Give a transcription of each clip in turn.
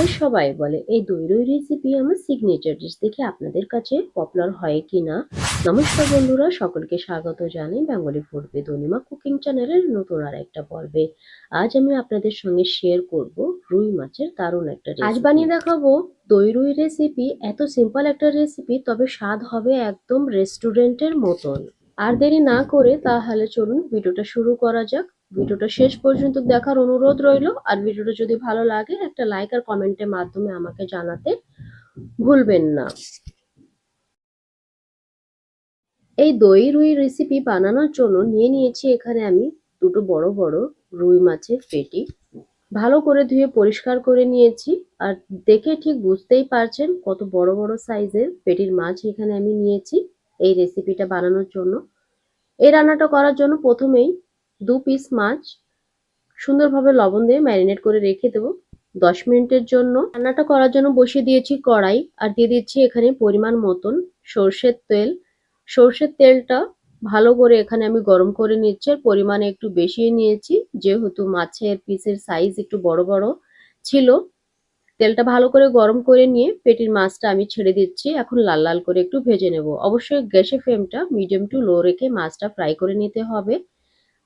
বাড়ির সবাই বলে এই দই রই রেসিপি আমার সিগনেচার ডিশ দেখে আপনাদের কাছে পপুলার হয় কি না? নমস্কার বন্ধুরা সকলকে স্বাগত জানাই বেঙ্গলি ফুড অনিমা কুকিং চ্যানেলের নতুন আর একটা পর্বে। আজ আমি আপনাদের সঙ্গে শেয়ার করব রুই মাছের দারুণ একটা আজ বানিয়ে দেখাবো দই রুই রেসিপি এত সিম্পল একটা রেসিপি তবে স্বাদ হবে একদম রেস্টুরেন্টের মতন। আর দেরি না করে তাহলে চলুন ভিডিওটা শুরু করা যাক। ভিডিওটা শেষ পর্যন্ত দেখার অনুরোধ রইল। আর ভিডিওটা যদি ভালো লাগে, একটা লাইক আর কমেন্টের মাধ্যমে আমাকে জানাতে ভুলবেন না। এই দই রুই রেসিপি বানানোর জন্য নিয়ে নিয়েছি এখানে আমি দুটো বড় বড় রুই মাছের পেটি। ভালো করে ধুয়ে পরিষ্কার করে নিয়েছি। আর দেখে ঠিক বুঝতেই পারছেন কত বড় বড় সাইজের পেটির মাছ এখানে আমি নিয়েছি এই রেসিপিটা বানানোর জন্য। এই রান্নাটা করার জন্য প্রথমেই দু পিস মাছ সুন্দরভাবে লবণ দিয়ে ম্যারিনেট করে রেখে দেবো। দশ মিনিটের জন্য রান্নাটা করার জন্য বসিয়ে দিয়েছি কড়াই আর দিয়ে দিচ্ছি এখানে পরিমাণ মতন সর্ষের তেল। সর্ষের তেলটা ভালো করে এখানে আমি গরম করে নিচ্ছি আর পরিমাণে একটু বেশি নিয়েছি, যেহেতু মাছের পিসের সাইজ একটু বড় বড় ছিল। তেলটা ভালো করে গরম করে নিয়ে পেটির মাছটা আমি ছেড়ে দিচ্ছি, এখন লাল লাল করে একটু ভেজে নেব। অবশ্যই গ্যাসের ফ্লেমটা মিডিয়াম টু লো রেখে মাছটা ফ্রাই করে নিতে হবে।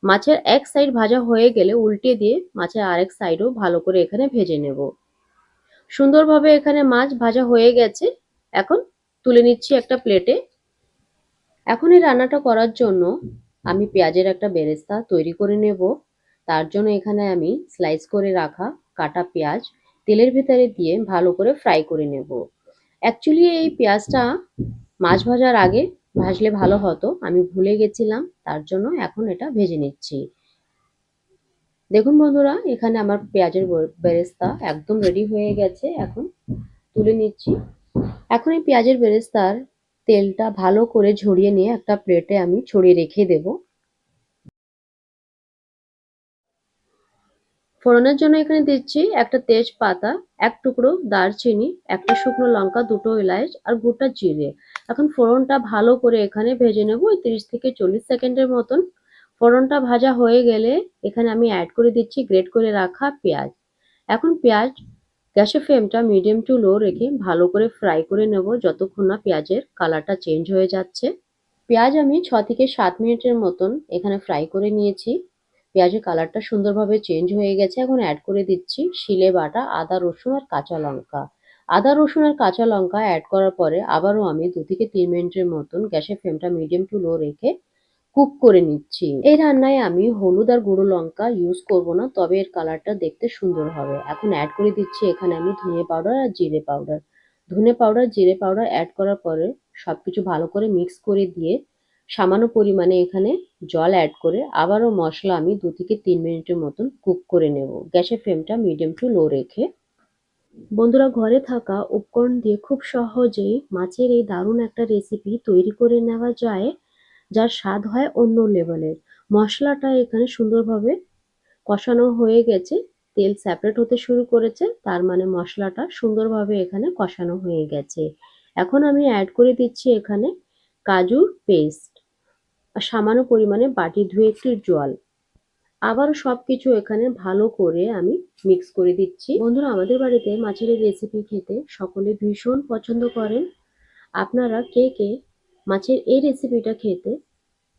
মাছের এক সাইড ভাজা হয়ে গেলে উল্টে দিয়ে মাছের আরেক সাইডও ভালো করে এখানে ভেজে নেব। সুন্দরভাবে এখানে মাছ ভাজা হয়ে গেছে। এখন তুলে নিচ্ছি একটা প্লেটে এখন এই রান্নাটা করার জন্য আমি পেঁয়াজের একটা বেরেস্তা তৈরি করে নেব। তার জন্য এখানে আমি স্লাইস করে রাখা কাটা পেঁয়াজ তেলের ভেতরে দিয়ে ভালো করে ফ্রাই করে নেব। অ্যাকচুয়ালি এই পেঁয়াজটা মাছ ভাজার আগে ভাজলে ভালো হতো। আমি ভুলে গেছিলাম, তার জন্য এখন এটা ভেজে নিচ্ছি। দেখুন বন্ধুরা, এখানে আমার পেঁয়াজের বেরেস্তা একদম রেডি হয়ে গেছে, এখন তুলে নিচ্ছি। এখন এই পেঁয়াজের বেরেস্তার তেলটা ভালো করে ঝরিয়ে নিয়ে একটা প্লেটে আমি ছড়িয়ে রেখে দেব। ফোড়নের জন্য এখানে দিচ্ছি একটা তেজপাতা, এক টুকরো দারচিনি, একটা শুকনো লঙ্কা, দুটো এলাচ আর গোটা জিরে। এখন ফোড়নটা ভালো করে এখানে ভেজে নেব তিরিশ থেকে চল্লিশ সেকেন্ডের মতন। ফোড়নটা ভাজা হয়ে গেলে এখানে আমি অ্যাড করে দিচ্ছি গ্রেট করে রাখা পেঁয়াজ। এখন পেঁয়াজ গ্যাসের ফ্লেমটা মিডিয়াম টু লো রেখে ভালো করে ফ্রাই করে নেব যতক্ষণ না পেঁয়াজের কালারটা চেঞ্জ হয়ে যাচ্ছে। পেঁয়াজ আমি ছ থেকে সাত মিনিটের মতন এখানে ফ্রাই করে নিয়েছি। পেঁয়াজের কালারটা সুন্দরভাবে চেঞ্জ হয়ে গেছে। এখন অ্যাড করে দিচ্ছি শিলে বাটা, আদা, রসুন আর কাঁচা লঙ্কা। আদা, রসুন আর কাঁচা লঙ্কা অ্যাড করার পরে আবারও আমি দু থেকে তিন মিনিটের মতন গ্যাসের ফ্লেমটা মিডিয়াম টু লো রেখে কুক করে নিচ্ছি। এই রান্নায় আমি হলুদ আর গুঁড়ো লঙ্কা ইউজ করব না, তবে এর কালারটা দেখতে সুন্দর হবে। এখন অ্যাড করে দিচ্ছি এখানে আমি ধনে পাউডার আর জিরে পাউডার ধনে পাউডার জিরে পাউডার অ্যাড করার পরে সব কিছু ভালো করে মিক্স করে দিয়ে সামান্য পরিমাণে এখানে জল অ্যাড করে আবারও মশলা আমি দু থেকে তিন মিনিটের মতন কুক করে নেব। গ্যাসের ফ্লেমটা মিডিয়াম টু লো রেখে। বন্ধুরা, ঘরে থাকা উপকরণ দিয়ে খুব সহজেই মাছের এই দারুণ একটা রেসিপি তৈরি করে নেওয়া যায়, যার স্বাদ হয় অন্য লেভেলের মশলাটা এখানে সুন্দরভাবে কষানো হয়ে গেছে, তেল সেপারেট হতে শুরু করেছে, তার মানে মশলাটা সুন্দরভাবে এখানে কষানো হয়ে গেছে। এখন আমি অ্যাড করে দিচ্ছি এখানে কাজুর পেস্ট সামান্য পরিমাণে বাটি ধুয়ে একটু জল। আবার সব কিছু এখানে ভালো করে আমি মিক্স করে দিচ্ছি। বন্ধুরা, আমাদের বাড়িতে মাছের রেসিপি খেতে সকলে ভীষণ পছন্দ করেন। আপনারা কে কে মাছের এই রেসিপিটা খেতে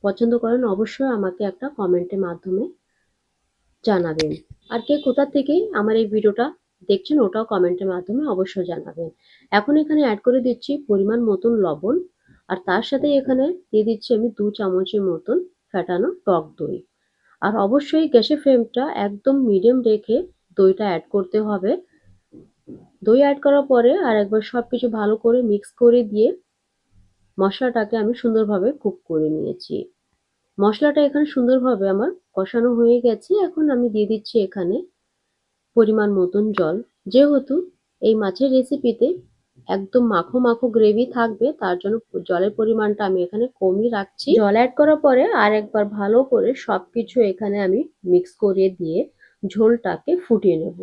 পছন্দ করেন, অবশ্যই আমাকে একটা কমেন্টের মাধ্যমে জানাবেন। আর কে কোথা থেকে আমার এই ভিডিওটা দেখছেন, ওটাও কমেন্টের মাধ্যমে অবশ্যই জানাবেন। এখন এখানে অ্যাড করে দিচ্ছি পরিমাণ মতন লবণ। আর তার সাথে এখানে দিয়ে দিচ্ছি আমি দু চামচের মতন ফ্যাটানো টক দই। আর অবশ্যই গ্যাসের ফ্লেমটা একদম মিডিয়াম রেখে দইটা অ্যাড করতে হবে। দই অ্যাড করার পরে আর একবার সব কিছু ভালো করে মিক্স করে দিয়ে মশলাটাকে আমি সুন্দরভাবে কুক করে নিয়েছি। মশলাটা এখানে সুন্দরভাবে আমার কষানো হয়ে গেছে। এখন আমি দিয়ে দিচ্ছি এখানে পরিমাণ মতন জল। যেহেতু এই মাছের রেসিপিতে একদম মাখো মাখো গ্রেভি থাকবে, তার জন্য জলের পরিমাণটা আমি এখানে কমই রাখছি। জল অ্যাড করার পরে আর একবার ভালো করে সবকিছু এখানে আমি মিক্স করে দিয়ে ঝোলটাকে ফুটিয়ে নেব।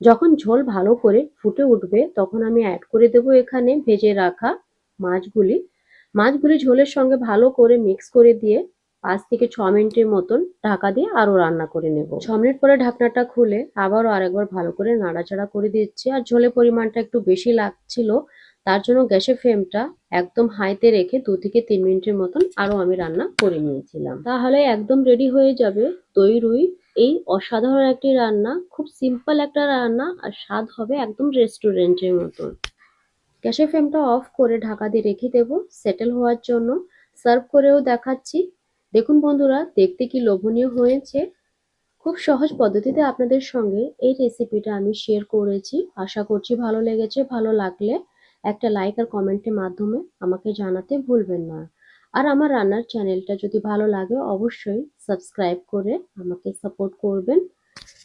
যখন ঝোল ভালো করে ফুটে উঠবে, তখন আমি অ্যাড করে দেব এখানে ভেজে রাখা মাছগুলি। মাছগুলি ঝোলের সঙ্গে ভালো করে মিক্স করে দিয়ে পাঁচ থেকে ছ মিনিটের মতন ঢাকা দিয়ে আরও রান্না করে নেব। ছ মিনিট পরে ঢাকনাটা খুলে আবারও আরেকবার ভালো করে নাড়াচাড়া করে দিচ্ছি। আর ঝোলের পরিমাণটা একটু বেশি লাগছিল, তার জন্য গ্যাসের ফ্লেমটা একদম হাইতে রেখে দু থেকে তিন মিনিটের মতন আরও আমি রান্না করে নিয়েছিলাম। তাহলে একদম রেডি হয়ে যাবে দই রুই। এই অসাধারণ একটি রান্না, খুব সিম্পল একটা রান্না আর স্বাদ হবে একদম রেস্টুরেন্টের মতন। গ্যাসের ফ্লেমটা অফ করে ঢাকা দিয়ে রেখে দেব। সেটেল হওয়ার জন্য সার্ভ করেও দেখাচ্ছি। দেখুন বন্ধুরা, দেখতে কি লোভনীয় হয়েছে? খুব সহজ পদ্ধতিতে আপনাদের সঙ্গে এই রেসিপিটা আমি শেয়ার করেছি। আশা করছি ভালো লেগেছে, ভালো লাগলে একটা লাইক আর কমেন্টের মাধ্যমে আমাকে জানাতে ভুলবেন না। আর আমার রান্নার চ্যানেলটা যদি ভালো লাগে, অবশ্যই সাবস্ক্রাইব করে আমাকে সাপোর্ট করবেন।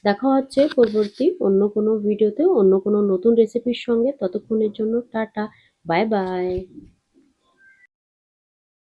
দেখা হচ্ছে পরবর্তী অন্য কোনো ভিডিওতে অন্য কোনো নতুন রেসিপির সঙ্গে। ততক্ষণের জন্য টাটা বাই বাই